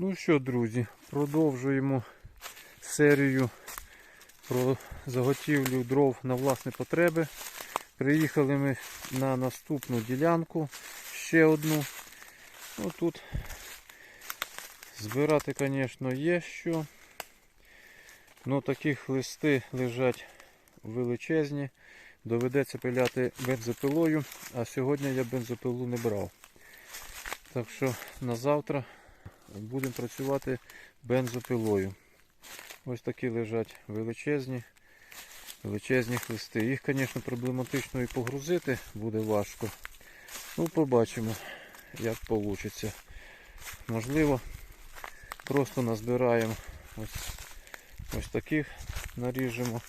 Ну що, друзі, продовжуємо серію про заготівлю дров на власні потреби. Приїхали ми на наступну ділянку, ще одну. Ну тут збирати, звісно, є що. Ну таких листи лежать величезні. Доведеться пиляти бензопилою, а сьогодні я бензопилу не брав. Так що на завтра будемо працювати бензопилою. Ось такі лежать величезні, величезні хлисти. Їх, звісно, проблематично і погрузити буде важко. Ну, побачимо, як вийде. Можливо, просто назбираємо ось, ось таких, наріжемо.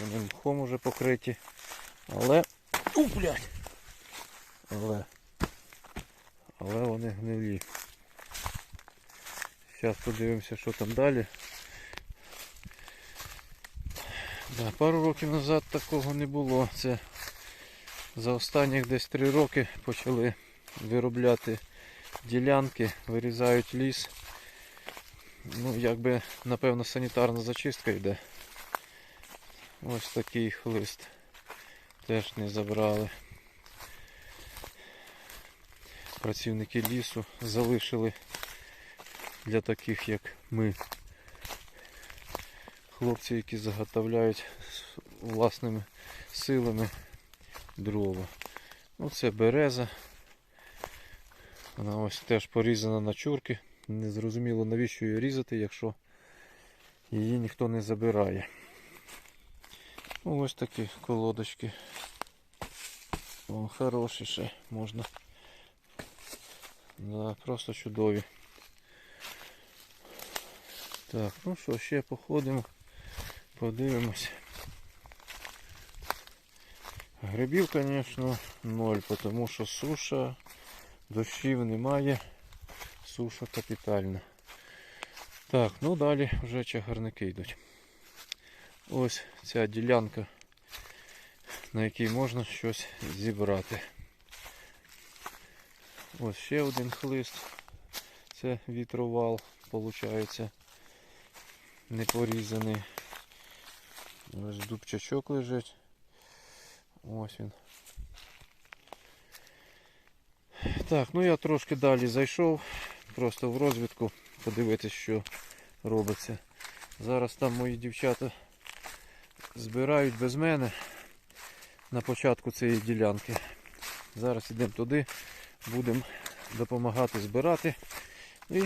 Вони мхом уже покриті. Але... У, блядь! Але але вони гнилі. Зараз подивимося, що там далі. Да, пару років назад такого не було. Це за останніх десь три роки почали виробляти ділянки, вирізають ліс. Ну, якби, напевно, санітарна зачистка йде. Ось такий хлист. Теж не забрали працівники лісу залишили для таких як ми. Хлопці, які заготовляють власними силами дрова. Ну це береза. Вона ось теж порізана на чурки. Незрозуміло навіщо її різати, якщо її ніхто не забирає. Ну, ось такі колодочки. О, хороші ще можна. Да, просто чудові. Так, ну що, ще походимо, подивимось. Грибів, звісно, ноль, тому що суша, дощів немає, суша капітальна. Так, ну далі вже чагарники йдуть. Ось ця ділянка, на якій можна щось зібрати. Ось ще один хлист. Це вітровал, виходить. Не порізаний. Ось дубчачок лежить. Ось він. Так, ну я трошки далі зайшов, просто в розвідку подивитися, що робиться. Зараз там мої дівчата збирають без мене на початку цієї ділянки. Зараз йдемо туди будемо допомагати збирати і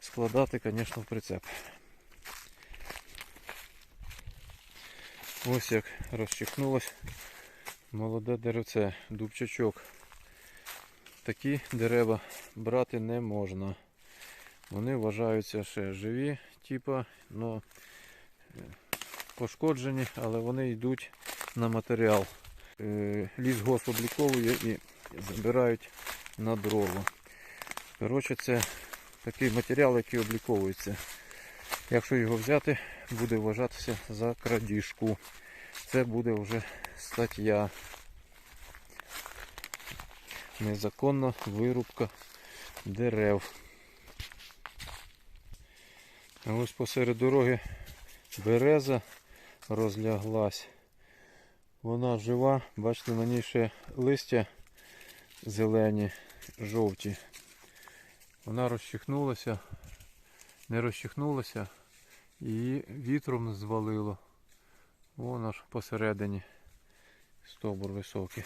складати, звісно, в прицеп. Ось як розчихнулось молоде деревце, дубчачок. Такі дерева брати не можна. Вони вважаються ще живі, типа, но пошкоджені, але вони йдуть на матеріал. Е, Лісгосп обліковує і забирають на дрова. Коротше, це такий матеріал, який обліковується. Якщо його взяти, буде вважатися за крадіжку. Це буде вже стаття. Незаконна вирубка дерев. А ось посеред дороги береза розляглась. Вона жива, бачите, на ній ще листя зелені, жовті. Вона розчихнулася, не розчихнулася і вітром звалило. Вон аж посередині стовбур високий.